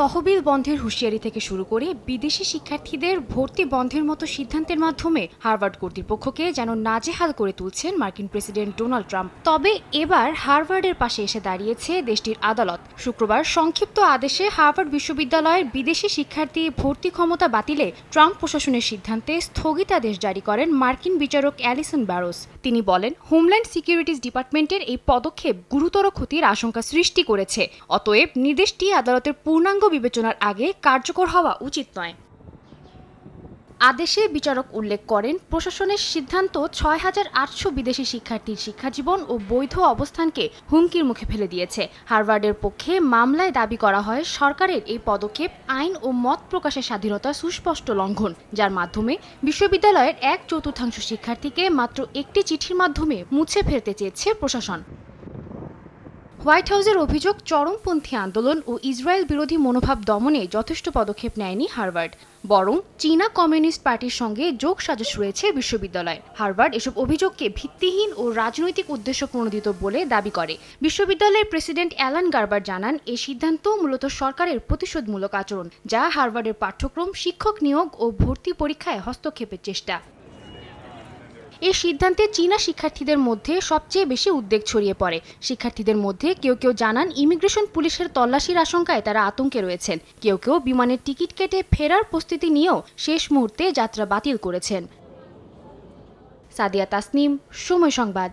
তহবিল বন্ধের হুঁশিয়ারি থেকে শুরু করে বিদেশি শিক্ষার্থীদের ভর্তি বন্ধের মতো সিদ্ধান্তের মাধ্যমে হার্ভার্ড কর্তৃপক্ষকে যেন নাজেহাল করে তুলছেন মার্কিন প্রেসিডেন্ট ডোনাল্ড ট্রাম্প। তবে এবার হার্ভার্ডের পাশে এসে দাঁড়িয়েছে দেশটির আদালত। শুক্রবার সংক্ষিপ্ত আদেশে হার্ভার্ড বিশ্ববিদ্যালয়ের বিদেশি শিক্ষার্থী ভর্তি ক্ষমতা বাতিলে ট্রাম্প প্রশাসনের সিদ্ধান্তে স্থগিতাদেশ জারি করেন মার্কিন বিচারক অ্যালিসন ব্যারোস। তিনি বলেন, হোমল্যান্ড সিকিউরিটিজ ডিপার্টমেন্টের এই পদক্ষেপ গুরুতর ক্ষতির আশঙ্কা সৃষ্টি করেছে। অতএব নির্দেশটি আদালতের পূর্ণাঙ্গ বিবেচনার আগে কার্যকর হওয়া উচিত নয়। আদেশে বিচারক উল্লেখ করেন, প্রশাসনের সিদ্ধান্ত ছয় হাজার আটশো বিদেশি শিক্ষার্থীর শিক্ষাজীবন ও বৈধ অবস্থানকে হুমকির মুখে ফেলে দিয়েছে। হার্ভার্ডের পক্ষে মামলায় দাবি করা হয়, সরকারের এই পদক্ষেপ আইন ও মত প্রকাশের স্বাধীনতা সুস্পষ্ট লঙ্ঘন, যার মাধ্যমে বিশ্ববিদ্যালয়ের এক চতুর্থাংশ শিক্ষার্থীকে মাত্র একটি চিঠির মাধ্যমে মুছে ফেলতে চেয়েছে প্রশাসন। হোয়াইট হাউসের অভিযোগ, চরমপন্থী আন্দোলন ও ইসরায়েল বিরোধী মনোভাব দমনে যথেষ্ট পদক্ষেপ নেয়নি হার্ভার্ড। বরং চীনা কমিউনিস্ট পার্টির সঙ্গে যোগ সাজস রয়েছে বিশ্ববিদ্যালয়। হার্ভার্ড এসব অভিযোগকে ভিত্তিহীন ও রাজনৈতিক উদ্দেশ্য প্রণোদিত বলে দাবি করে। বিশ্ববিদ্যালয়ের প্রেসিডেন্ট অ্যালান গার্বার জানান এই সিদ্ধান্ত মূলত সরকারের প্রতিশোধমূলক আচরণ, যা হার্ভার্ডের পাঠ্যক্রম, শিক্ষক নিয়োগ ও ভর্তি পরীক্ষায় হস্তক্ষেপের চেষ্টা। এই সিদ্ধান্তে চীনা শিক্ষার্থীদের মধ্যে সবচেয়ে বেশি উদ্বেগ ছড়িয়ে পড়ে। শিক্ষার্থীদের মধ্যে কেউ কেউ জানান, ইমিগ্রেশন পুলিশের তল্লাশির আশঙ্কায় তারা আতঙ্কে রয়েছেন। কেউ কেউ বিমানের টিকিট কেটে ফেরার প্রস্তুতি নিয়েও শেষ মুহূর্তে যাত্রা বাতিল করেছেন। সাদিয়া তাসনিম, সময় সংবাদ।